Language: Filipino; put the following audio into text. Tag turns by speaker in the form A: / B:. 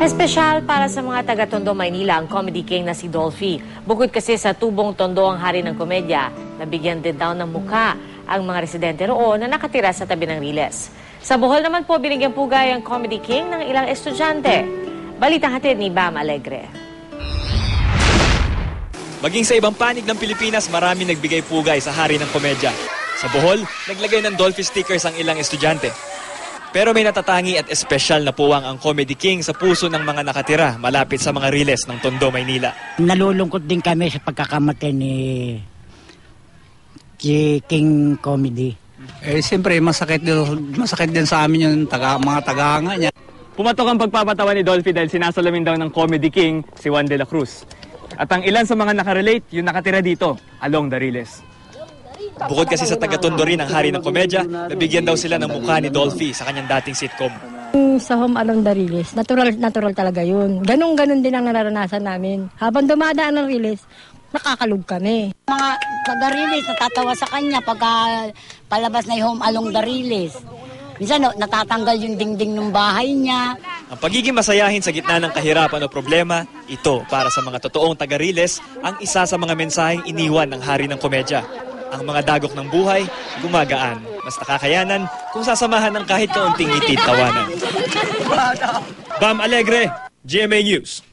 A: Espesyal para sa mga taga-Tondo, Maynila ang comedy king na si Dolphy. Bukod kasi sa tubong Tondo ang hari ng komedya, nabigyan din daw ng muka ang mga residente roon na nakatira sa tabi ng Riles. Sa Bohol naman po, binigyan pugay ang comedy king ng ilang estudyante. Balitang hatid ni Bam Alegre.
B: Maging sa ibang panig ng Pilipinas, marami nagbigay pugay sa hari ng komedya. Sa Bohol, naglagay ng Dolphy stickers ang ilang estudyante. Pero may natatangi at espesyal na puwang ang Comedy King sa puso ng mga nakatira malapit sa mga riles ng Tondo, Maynila.
C: Nalulungkot din kami sa pagkakamatay ni King Comedy.
D: Eh, siyempre, masakit din, masakit din sa amin yung taga, mga tagahanga niya.
B: Pumatok ang pagpapatawa ni Dolphy dahil sinasalamin daw ng Comedy King si Juan de la Cruz. At ang ilan sa mga nakarelate, yung nakatira dito, along the riles. Bukod kasi sa taga-Tondo rin ang hari ng komedya, nabigyan daw sila ng mukha ni Dolphy sa kanyang dating sitcom.
E: Sa home along the release, natural, natural talaga yun. Ganun-ganun din ang nararanasan namin. Habang dumadaan ang release, nakakalog kami.
F: mga taga-release natatawa sa kanya pagka palabas na yung home along the release. Minsan no, natatanggal yung dingding ng bahay niya.
B: Ang pagiging masayahin sa gitna ng kahirapan o problema, ito para sa mga totoong taga-riles ang isa sa mga mensaheng iniwan ng hari ng komedya. Ang mga dagok ng buhay, gumagaan. Mas nakakayanan kung sasamahan ng kahit kaunting ngiti tawanan. Bam Alegre, GMA News.